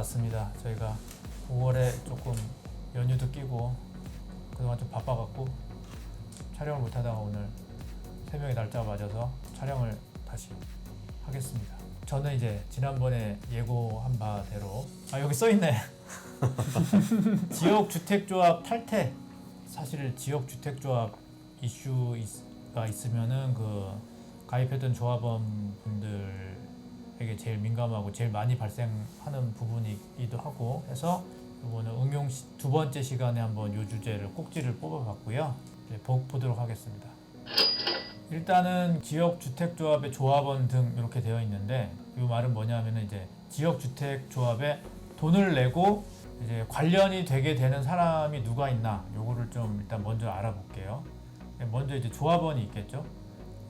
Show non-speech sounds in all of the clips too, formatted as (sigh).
돌아왔습니다. 저희가 5월에 조금 연휴도 끼고 그동안 좀 바빠갖고 촬영을 못하다가 오늘 세 명의 날짜가 맞아서 촬영을 다시 하겠습니다. 저는 이제 지난번에 예고한 바대로 아 여기 써 있네. (laughs) 지역 주택조합 탈퇴. 사실 지역 주택조합 이슈가 있으면은 그 가입했던 조합원 분들 에게 제일 민감하고 제일 많이 발생하는 부분이기도 하고 해서 이거는 응용 시, 두 번째 시간에 한번 요 주제를 꼭지를 뽑아봤고요. 이제 보, 보도록 하겠습니다. 일단은 지역 주택 조합의 조합원 등 이렇게 되어 있는데 이 말은 뭐냐면은 이제 지역 주택 조합에 돈을 내고 이제 관련이 되게 되는 사람이 누가 있나 요거를 좀 일단 먼저 알아볼게요. 먼저 이제 조합원이 있겠죠.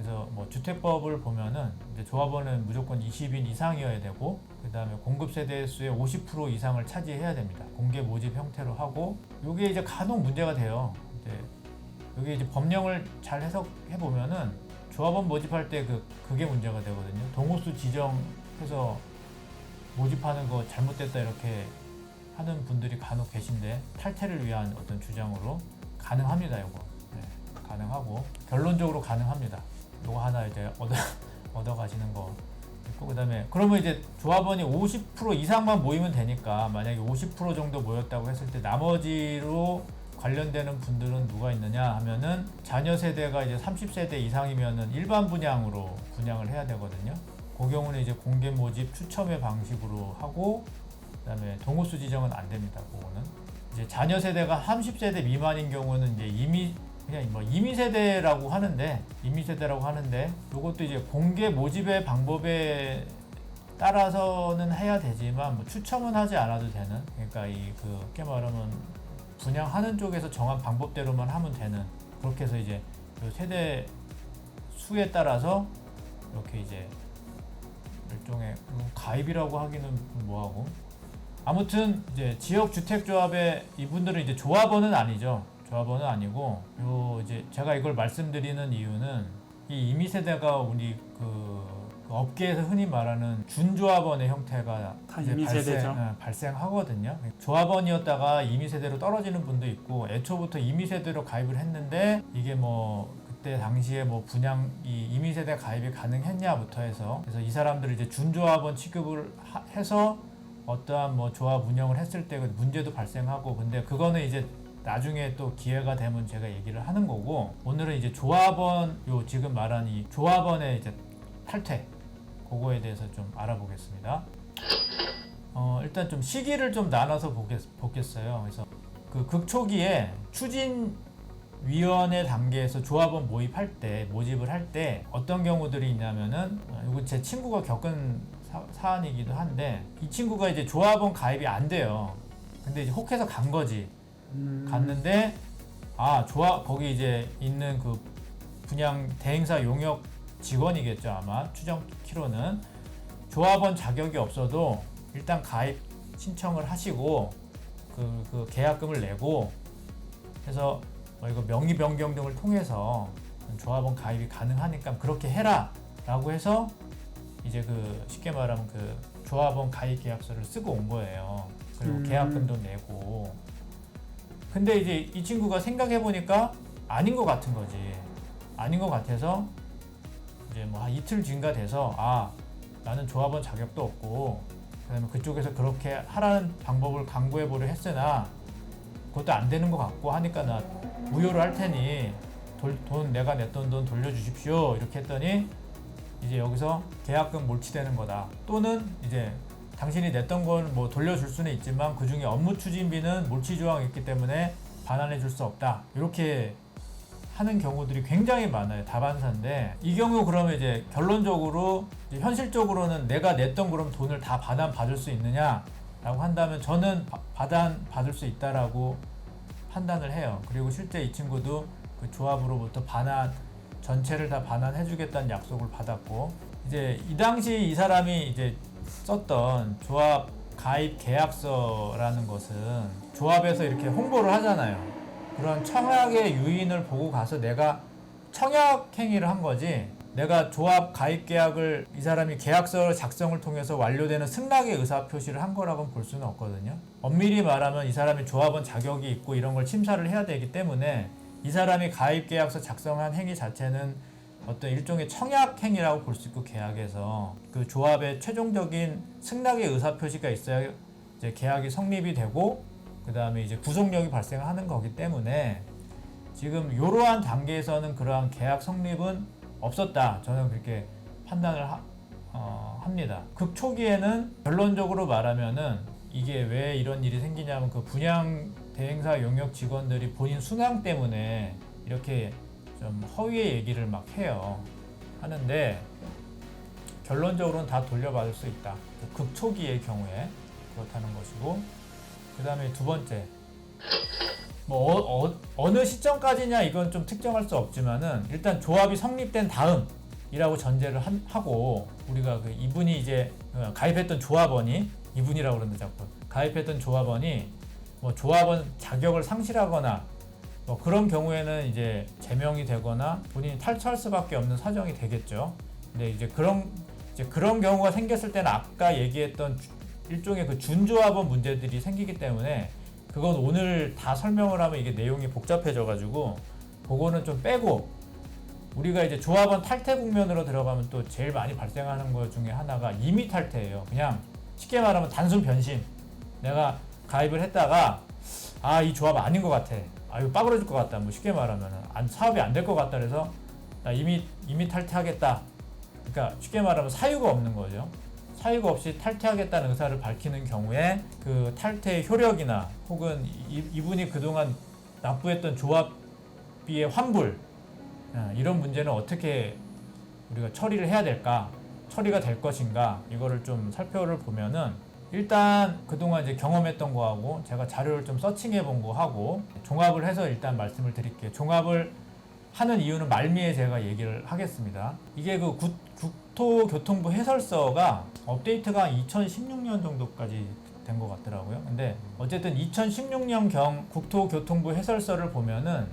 그래서 뭐 주택법을 보면은 조합원은 무조건 20인 이상이어야 되고 그 다음에 공급 세대 수의 50% 이상을 차지해야 됩니다. 공개 모집 형태로 하고 요게 이제 간혹 문제가 돼요. 이제 여기 이제 법령을 잘 해석해 보면은 조합원 모집할 때 그 그게 문제가 되거든요. 동호수 지정해서 모집하는 거 잘못됐다 이렇게 하는 분들이 간혹 계신데 탈퇴를 위한 어떤 주장으로 가능합니다. 이거 네, 가능하고 결론적으로 가능합니다. 요거 하나 이제 얻어 (laughs) 얻어 가시는 거 있고 그다음에 그러면 이제 조합원이 50% 이상만 모이면 되니까 만약에 50% 정도 모였다고 했을 때 나머지로 관련되는 분들은 누가 있느냐 하면은 자녀 세대가 이제 30세대 이상이면은 일반 분양으로 분양을 해야 되거든요. 그 경우는 이제 공개 모집 추첨의 방식으로 하고 그다음에 동호수 지정은 안 됩니다. 그거는 이제 자녀 세대가 30세대 미만인 경우는 이제 이미 그냥 뭐 이미 세대라고 하는데 이미 세대라고 하는데 이것도 이제 공개 모집의 방법에 따라서는 해야 되지만 뭐 추첨은 하지 않아도 되는 그러니까 이 그 쉽게 말하면 분양하는 쪽에서 정한 방법대로만 하면 되는 그렇게 해서 이제 그 세대 수에 따라서 이렇게 이제 일종의 음, 가입이라고 하기는 뭐하고 아무튼 이제 지역 주택 조합의 이분들은 이제 조합원은 아니죠. 조합원은 아니고 요 이제 제가 이걸 말씀드리는 이유는 이 이미 세대가 우리 그, 그 업계에서 흔히 말하는 준조합원의 형태가 다 이제 이미 세대죠. 예, 발생 하거든요. 조합원이었다가 이미 세대로 떨어지는 분도 있고 애초부터 이미 세대로 가입을 했는데 이게 뭐 그때 당시에 뭐 분양 이 이미 세대 가입이 가능했냐부터 해서 그래서 이 사람들을 이제 준조합원 취급을 하- 해서 어떠한 뭐 조합 운영을 했을 때그 문제도 발생하고 근데 그거는 이제 나중에 또 기회가 되면 제가 얘기를 하는 거고 오늘은 이제 조합원 요 지금 말한 이 조합원의 이제 탈퇴 그거에 대해서 좀 알아보겠습니다. 어, 일단 좀 시기를 좀 나눠서 보겠, 보겠어요. 그래서 그 극초기에 추진 위원회 단계에서 조합원 모집할 때, 모집을 할 때 어떤 경우들이 있냐면은, 어, 이거 제 친구가 겪은 사, 사안이기도 한데, 이 친구가 이제 조합원 가입이 안 돼요. 근데 이제 혹해서 간 거지. 음, 갔는데, 아, 조합, 거기 이제 있는 그 분양 대행사 용역 직원이겠죠, 아마. 추정 키로는. 조합원 자격이 없어도 일단 가입 신청을 하시고 그, 그 계약금을 내고 해서 뭐 이거 명의 변경 등을 통해서 조합원 가입이 가능하니까 그렇게 해라 라고 해서 이제 그 쉽게 말하면 그 조합원 가입 계약서를 쓰고 온 거예요. 그리고 음. 계약금도 내고 근데 이제 이 친구가 생각해 보니까 아닌 것 같은 거지. 아닌 것 같아서 이제 뭐한 이틀 뒤인가 돼서 아 나는 조합원 자격도 없고 그다음에 그쪽에서 그렇게 하라는 방법을 강구해 보려 했으나 그것도 안 되는 것 같고 하니까 나 무효를 할 테니 돌- 돈 내가 냈던 돈 돌려주십시오 이렇게 했더니 이제 여기서 계약금 몰치되는 거다 또는 이제 당신이 냈던 걸뭐 돌려줄 수는 있지만 그 중에 업무 추진비는 몰치 조항이 있기 때문에 반환해 줄 수 없다 이렇게 하는 경우들이 굉장히 많아요. 다반사인데 이 경우 그러면 이제 결론적으로 이제 현실적으로는 내가 냈던 그럼 돈을 다 반환 받을 수 있느냐라고 한다면 저는 바- 반환 받을 수 있다라고 판단을 해요. 그리고 실제 이 친구도 그 조합으로부터 반환 전체를 다 반환해 주겠다는 약속을 받았고 이제 이 당시 이 사람이 이제 썼던 조합 가입 계약서라는 것은 조합에서 이렇게 홍보를 하잖아요. 그런 청약의 유인을 보고 가서 내가 청약 행위를 한 거지 내가 조합 가입 계약을 이 사람이 계약서 작성을 통해서 완료되는 승낙의 의사 표시를 한 거라고 볼 수는 없거든요. 엄밀히 말하면 이 사람이 조합원 자격이 있고 이런 걸 심사를 해야 되기 때문에 이 사람이 가입 계약서 작성한 행위 자체는 어떤 일종의 청약 행위라고 볼 수 있고 계약에서 그 조합의 최종적인 승낙의 의사 표시가 있어야 이제 계약이 성립이 되고 그 다음에 이제 구속력이 발생하는 거기 때문에 지금 이러한 단계에서는 그러한 계약 성립은 없었다. 저는 그렇게 판단을 하, 어, 합니다. 극 초기에는 결론적으로 말하면은 이게 왜 이런 일이 생기냐면 그 분양 대행사 용역 직원들이 본인 순항 때문에 이렇게 좀 허위의 얘기를 막 해요. 하는데 결론적으로는 다 돌려받을 수 있다. 그극 초기의 경우에 그렇다는 것이고 그 다음에 두 번째 뭐 어, 느 시점까지냐 이건 좀 특정할 수 없지만은 일단 조합이 성립된 다음이라고 전제를 한- 하고 우리가 그 이분이 이제 어, 가입했던 조합원이 이분이라고 그러는데 자꾸 가입했던 조합원이 뭐 조합원 자격을 상실하거나 뭐 그런 경우에는 이제 제명이 되거나 본인이 탈출할 수밖에 없는 사정이 되겠죠. 근데 이제 그런 이제 그런 경우가 생겼을 때는 아까 얘기했던 주- 일종의 그 준조합원 문제들이 생기기 때문에 그건 오늘 다 설명을 하면 이게 내용이 복잡해져 가지고 그거는 좀 빼고 우리가 이제 조합원 탈퇴 국면으로 들어가면 또 제일 많이 발생하는 것 중에 하나가 임의 탈퇴예요. 그냥 쉽게 말하면 단순 변심. 내가 가입을 했다가 아 이 조합 아닌 것 같아. 아 이거 빠그러질 것 같다. 뭐 쉽게 말하면 안, 사업이 안 될 것 같다. 그래서 나 이미 이미 탈퇴하겠다. 그러니까 쉽게 말하면 사유가 없는 거죠. 사유가 없이 탈퇴하겠다는 의사를 밝히는 경우에 그 탈퇴의 효력이나 혹은 이, 이분이 그동안 납부했던 조합비의 환불 아, 이런 문제는 어떻게 우리가 처리를 해야 될까 처리가 될 것인가 이거를 좀 살펴를 보면은 일단 그동안 이제 경험했던 거하고 제가 자료를 좀 서칭해 본 거하고 종합을 해서 일단 말씀을 드릴게요 종합을 하는 이유는 말미에 제가 얘기를 하겠습니다. 이게 그 국, 국토교통부 해설서가 업데이트가 2016년 정도까지 된 것 같더라고요. 근데 어쨌든 2016년 경 국토교통부 해설서를 보면은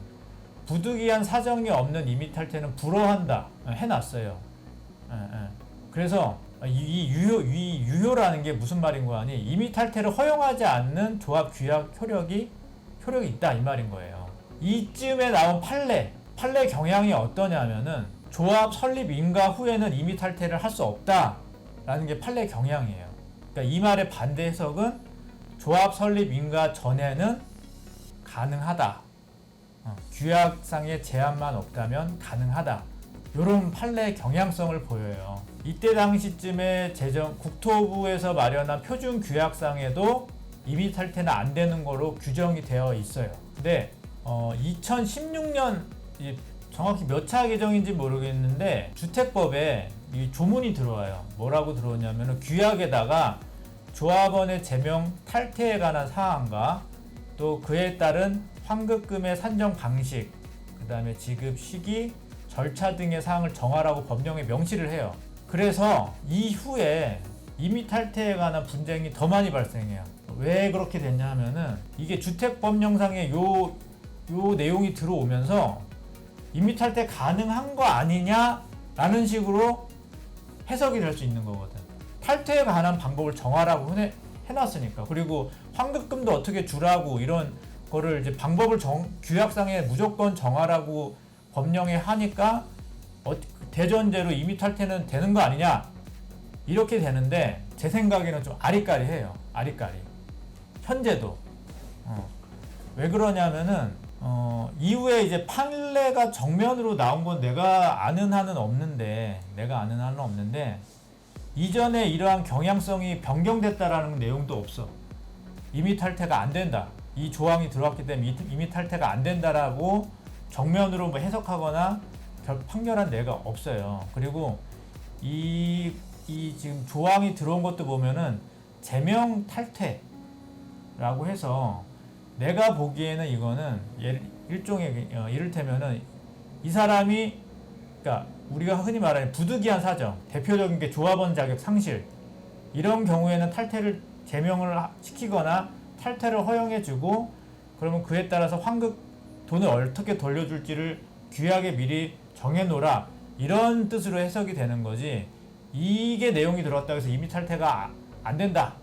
부득이한 사정이 없는 임의 탈퇴는 불허한다 해놨어요. 예, 예. 그래서 이, 이 유효 이 유효라는 게 무슨 말인 거 아니? 임의 탈퇴를 허용하지 않는 조합 규약 효력이 효력이 있다 이 말인 거예요. 이쯤에 나온 판례 판례 경향이 어떠냐면은 조합 설립 인가 후에는 임의 탈퇴를 할 수 없다라는 게 판례 경향이에요. 그러니까 이 말의 반대 해석은 조합 설립 인가 전에는 가능하다. 어, 규약상의 제한만 없다면 가능하다. 이런 판례 경향성을 보여요. 이때 당시쯤에 제정 국토부에서 마련한 표준 규약상에도 임의 탈퇴는 안 되는 거로 규정이 되어 있어요. 근데 어, 2016년 이 정확히 몇 차 개정인지 모르겠는데 주택법에 이 조문이 들어와요. 뭐라고 들어오냐면 규약에다가 조합원의 제명 탈퇴에 관한 사항과 또 그에 따른 환급금의 산정 방식, 그 다음에 지급 시기, 절차 등의 사항을 정하라고 법령에 명시를 해요. 그래서 이후에 임의 탈퇴에 관한 분쟁이 더 많이 발생해요. 왜 그렇게 됐냐 하면은 이게 주택 법령상에 요, 요 내용이 들어오면서 임의 탈퇴 가능한 거 아니냐라는 식으로 해석이 될 수 있는 거거든. 탈퇴에 관한 방법을 정하라고 해, 해놨으니까. 그리고 환급금도 어떻게 주라고 이런 거를 이제 방법을 정, 규약상에 무조건 정하라고 법령에 하니까 어, 대전제로 임의 탈퇴는 되는 거 아니냐? 이렇게 되는데 제 생각에는 좀 아리까리해요. 아리까리. 현재도. 어. 왜 그러냐면은 어, 이후에 이제 판례가 정면으로 나온 건 내가 아는 한은 없는데 내가 아는 한은 없는데 이전에 이러한 경향성이 변경됐다라는 내용도 없어. 임의 탈퇴가 안 된다. 이 조항이 들어왔기 때문에 이- 임의 탈퇴가 안 된다라고 정면으로 뭐 해석하거나 결, 판결한 예가 없어요. 그리고 이, 이 지금 조항이 들어온 것도 보면은 제명 탈퇴라고 해서 내가 보기에는 이거는 예- 일종의 어, 이를테면은 이 사람이 그러니까 우리가 흔히 말하는 부득이한 사정 대표적인 게 조합원 자격 상실 이런 경우에는 탈퇴를 제명을 하- 시키거나 탈퇴를 허용해주고 그러면 그에 따라서 환급 돈을 어떻게 돌려줄지를 규약에 미리 정해놓으라 이런 뜻으로 해석이 되는 거지 이게 내용이 들어왔다고 해서 이미 탈퇴가 아- 안 된다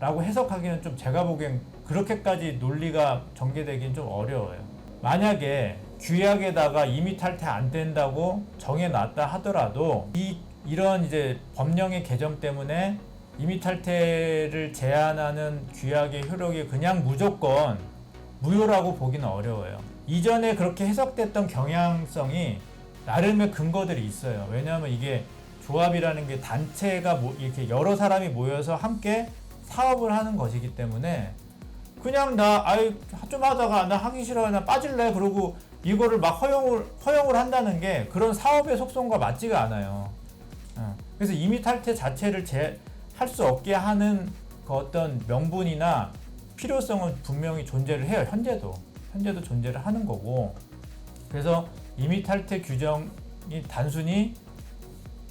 라고 해석하기는 좀 제가 보기엔 그렇게까지 논리가 전개되긴 좀 어려워요. 만약에 규약에다가 이미 탈퇴 안 된다고 정해놨다 하더라도 이 이런 이제 법령의 개정 때문에 이미 탈퇴를 제한하는 규약의 효력이 그냥 무조건 무효라고 보기는 어려워요. 이전에 그렇게 해석됐던 경향성이 나름의 근거들이 있어요. 왜냐하면 이게 조합이라는 게 단체가 모- 이렇게 여러 사람이 모여서 함께 사업을 하는 것이기 때문에 그냥 나 아이 좀 하다가 나 하기 싫어 나 빠질래 그러고 이거를 막 허용을 허용을 한다는 게 그런 사업의 속성과 맞지가 않아요. 어. 그래서 이미 탈퇴 자체를 제, 할 수 없게 하는 그 어떤 명분이나 필요성은 분명히 존재를 해요. 현재도 현재도 존재를 하는 거고 그래서 이미 탈퇴 규정이 단순히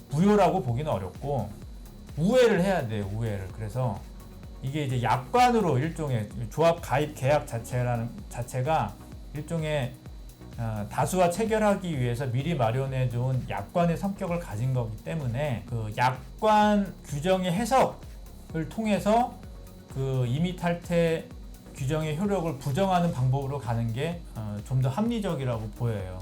무효라고 보기는 어렵고 우회를 해야 돼요. 우회를 그래서 이게 이제 약관으로 일종의 조합 가입 계약 자체라는 자체가 일종의 어, 다수와 체결하기 위해서 미리 마련해 둔 약관의 성격을 가진 거기 때문에 그 약관 규정의 해석을 통해서 그 이미 탈퇴 규정의 효력을 부정하는 방법으로 가는 게 좀 더 합리적이라고 보여요.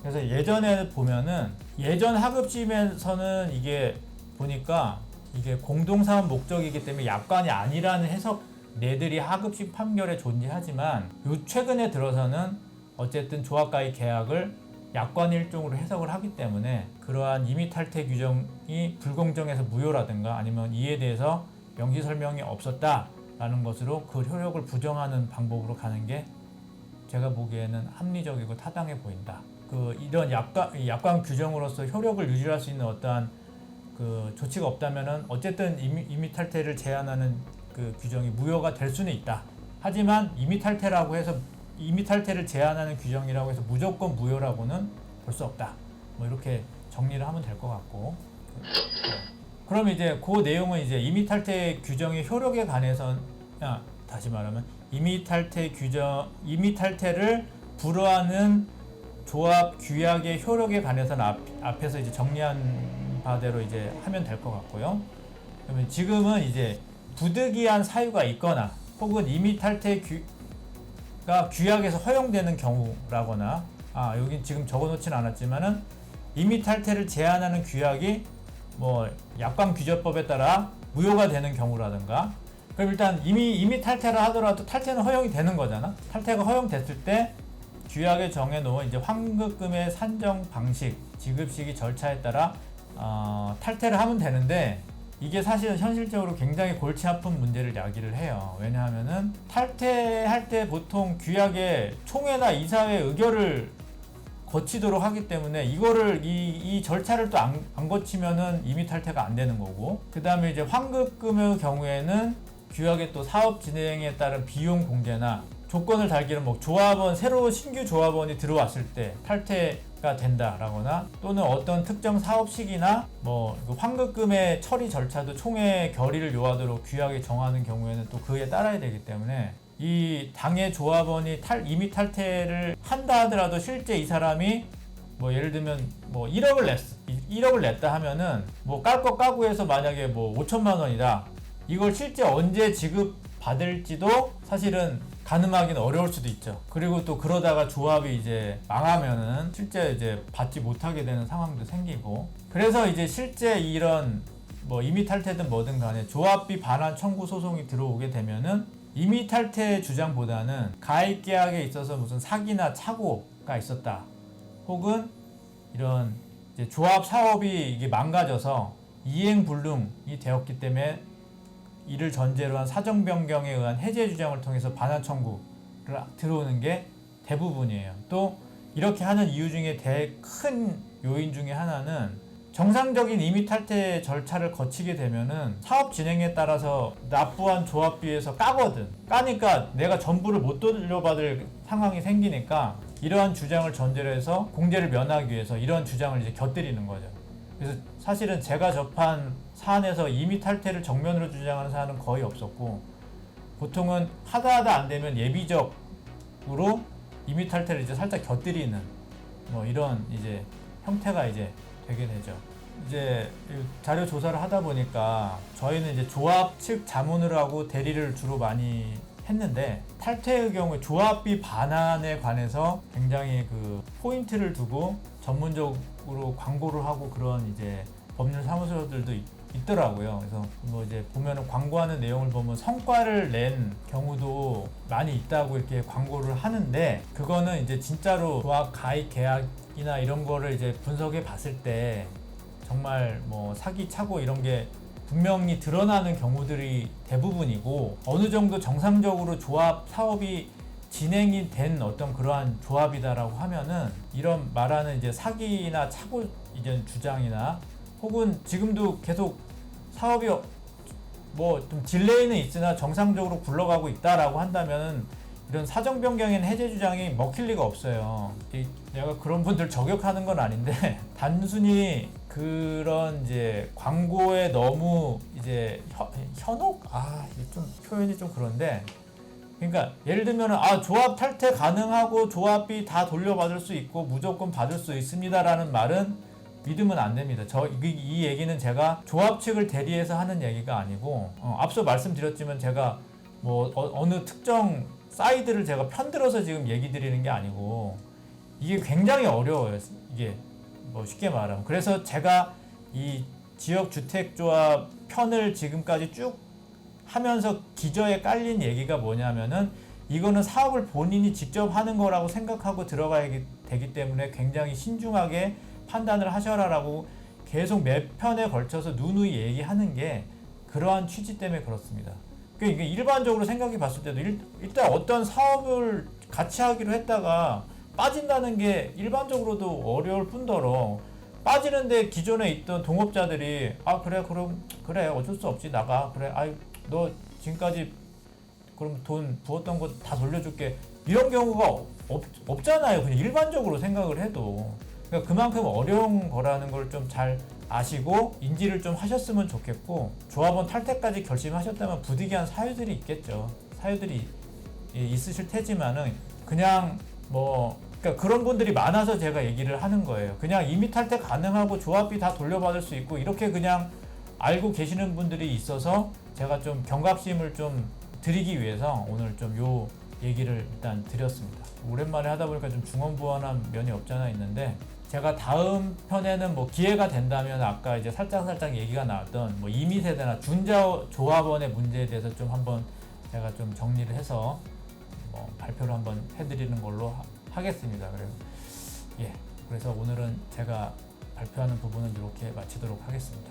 그래서 예전에 보면은 예전 하급심에서는 이게 보니까 이게 공동사업 목적이기 때문에 약관이 아니라는 해석 내들이 하급심 판결에 존재하지만 요 최근에 들어서는 어쨌든 조합가입 계약을 약관 일종으로 해석을 하기 때문에 그러한 이미 탈퇴 규정이 불공정해서 무효라든가 아니면 이에 대해서 명시 설명이 없었다 라는 것으로 그 효력을 부정하는 방법으로 가는 게 제가 보기에는 합리적이고 타당해 보인다. 그 이런 약관 이 약관 규정으로서 효력을 유지할 수 있는 어떠한 그 조치가 없다면은 어쨌든 이미 탈퇴를 제한하는 그 규정이 무효가 될 수는 있다. 하지만 이미 탈퇴라고 해서 이미 탈퇴를 제한하는 규정이라고 해서 무조건 무효라고는 볼 수 없다. 뭐 이렇게 정리를 하면 될 것 같고. 그럼 이제 그 내용은 이제 이미 탈퇴 규정의 효력에 관해서 아, 다시 말하면 이미 탈퇴 규정 이미 탈퇴를 불허하는 조합 규약의 효력에 관해서는 앞, 앞에서 이제 정리한 바대로 이제 하면 될 것 같고요. 그러면 지금은 이제 부득이한 사유가 있거나 혹은 이미 탈퇴 규가 규약에서 허용되는 경우라거나 아 여기 지금 적어놓진 않았지만은 이미 탈퇴를 제한하는 규약이 뭐 약관 규제법에 따라 무효가 되는 경우라든가 그럼 일단 이미 이미 탈퇴를 하더라도 탈퇴는 허용이 되는 거잖아. 탈퇴가 허용됐을 때 규약에 정해놓은 이제 환급금의 산정 방식, 지급 시기 절차에 따라 어, 탈퇴를 하면 되는데 이게 사실은 현실적으로 굉장히 골치 아픈 문제를 야기를 해요. 왜냐하면은 탈퇴할 때 보통 규약에 총회나 이사회 의결을 거치도록 하기 때문에 이거를 이, 이 절차를 또안 안 거치면은 이미 탈퇴가 안 되는 거고. 그 다음에 이제 환급금의 경우에는 규약의 또 사업 진행에 따른 비용 공개나 조건을 달기는 뭐 조합원 새로 신규 조합원이 들어왔을 때 탈퇴가 된다라거나 또는 어떤 특정 사업 시기나 뭐그 환급금의 처리 절차도 총회 결의를 요하도록 규약에 정하는 경우에는 또 그에 따라야 되기 때문에 이 당의 조합원이 탈 이미 탈퇴를 한다 하더라도 실제 이 사람이 뭐 예를 들면 뭐 1억을 냈 1억을 냈다 하면은 뭐 깔 거 까고 해서 만약에 뭐 5천만 원이다 이걸 실제 언제 지급 받을지도 사실은 가늠하기는 어려울 수도 있죠. 그리고 또 그러다가 조합이 이제 망하면은 실제 이제 받지 못하게 되는 상황도 생기고 그래서 이제 실제 이런 뭐 이미 탈퇴든 뭐든 간에 조합비 반환 청구 소송이 들어오게 되면은 이미 탈퇴 주장보다는 가입 계약에 있어서 무슨 사기나 착오가 있었다. 혹은 이런 조합 사업이 이게 망가져서 이행 불능이 되었기 때문에 이를 전제로 한 사정 변경에 의한 해제 주장을 통해서 반환 청구를 들어오는 게 대부분이에요. 또 이렇게 하는 이유 중에 대 큰 요인 중에 하나는 정상적인 이미 탈퇴 절차를 거치게 되면은 사업 진행에 따라서 납부한 조합비에서 까거든. 까니까 내가 전부를 못 돌려받을 상황이 생기니까 이러한 주장을 전제로 해서 공제를 면하기 위해서 이러한 주장을 이제 곁들이는 거죠. 그래서 사실은 제가 접한 사안에서 이미 탈퇴를 정면으로 주장하는 사안은 거의 없었고 보통은 하다 하다 안 되면 예비적으로 이미 탈퇴를 이제 살짝 곁들이는 뭐 이런 이제 형태가 이제 되게 되죠. 이제 이 자료 조사를 하다 보니까 저희는 이제 조합 측 자문을 하고 대리를 주로 많이 했는데 탈퇴의 경우에 조합비 반환에 관해서 굉장히 그 포인트를 두고 전문적으로 광고를 하고 그런 이제 법률 사무소들도 있, 있더라고요. 그래서 뭐 이제 보면은 광고하는 내용을 보면 성과를 낸 경우도 많이 있다고 이렇게 광고를 하는데 그거는 이제 진짜로 조합 가입 계약이나 이런 거를 이제 분석해 봤을 때 정말 뭐 사기 차고 이런 게 분명히 드러나는 경우들이 대부분이고 어느 정도 정상적으로 조합 사업이 진행이 된 어떤 그러한 조합이다라고 하면은 이런 말하는 이제 사기나 차고 이전 주장이나 혹은 지금도 계속 사업이 뭐 좀 딜레이는 있으나 정상적으로 굴러가고 있다라고 한다면은 이런 사정 변경인 해제 주장이 먹힐 리가 없어요. 이- 내가 그런 분들 저격하는 건 아닌데 (laughs) 단순히 그런 이제 광고에 너무 이제 현, 현혹 아 이게 좀 표현이 좀 그런데 그러니까 예를 들면은 아 조합 탈퇴 가능하고 조합비 다 돌려받을 수 있고 무조건 받을 수 있습니다라는 말은 믿으면 안 됩니다. 저 이, 이 얘기는 제가 조합 측을 대리해서 하는 얘기가 아니고 어, 앞서 말씀드렸지만 제가 뭐 어, 느 특정 사이드를 제가 편들어서 지금 얘기 드리는 게 아니고 이게 굉장히 어려워요. 이게 뭐 쉽게 말하면 그래서 제가 이 지역 주택 조합 편을 지금까지 쭉 하면서 기저에 깔린 얘기가 뭐냐면은 이거는 사업을 본인이 직접 하는 거라고 생각하고 들어가야 되기 때문에 굉장히 신중하게 판단을 하셔라라고 계속 몇 편에 걸쳐서 누누이 얘기하는 게 그러한 취지 때문에 그렇습니다. 그러니까 일반적으로 생각해 봤을 때도 일, 일단 어떤 사업을 같이 하기로 했다가 빠진다는 게 일반적으로도 어려울 뿐더러 빠지는데 기존에 있던 동업자들이 아 그래 그럼 그래 어쩔 수 없지 나가 그래 아이 너 지금까지 그럼 돈 부었던 거 다 돌려줄게. 이런 경우가 없, 없잖아요. 그냥 일반적으로 생각을 해도 그러니까 그만큼 어려운 거라는 걸 좀 잘 아시고 인지를 좀 하셨으면 좋겠고 조합원 탈퇴까지 결심하셨다면 부득이한 사유들이 있겠죠 사유들이 예, 있으실 테지만은 그냥 뭐 그러니까 그런 분들이 많아서 제가 얘기를 하는 거예요. 그냥 이미 탈퇴 가능하고 조합비 다 돌려받을 수 있고 이렇게 그냥 알고 계시는 분들이 있어서 제가 좀 경각심을 좀 드리기 위해서 오늘 좀 요 얘기를 일단 드렸습니다. 오랜만에 하다 보니까 좀 중언부언한 면이 없잖아 있는데 제가 다음 편에는 뭐 기회가 된다면 아까 이제 살짝 살짝 얘기가 나왔던 뭐 이미 세대나 준자 조합원의 문제에 대해서 좀 한번 제가 좀 정리를 해서 뭐 발표를 한번 해드리는 걸로 하, 하겠습니다. 그래서 예, 그래서 오늘은 제가 발표하는 부분은 이렇게 마치도록 하겠습니다.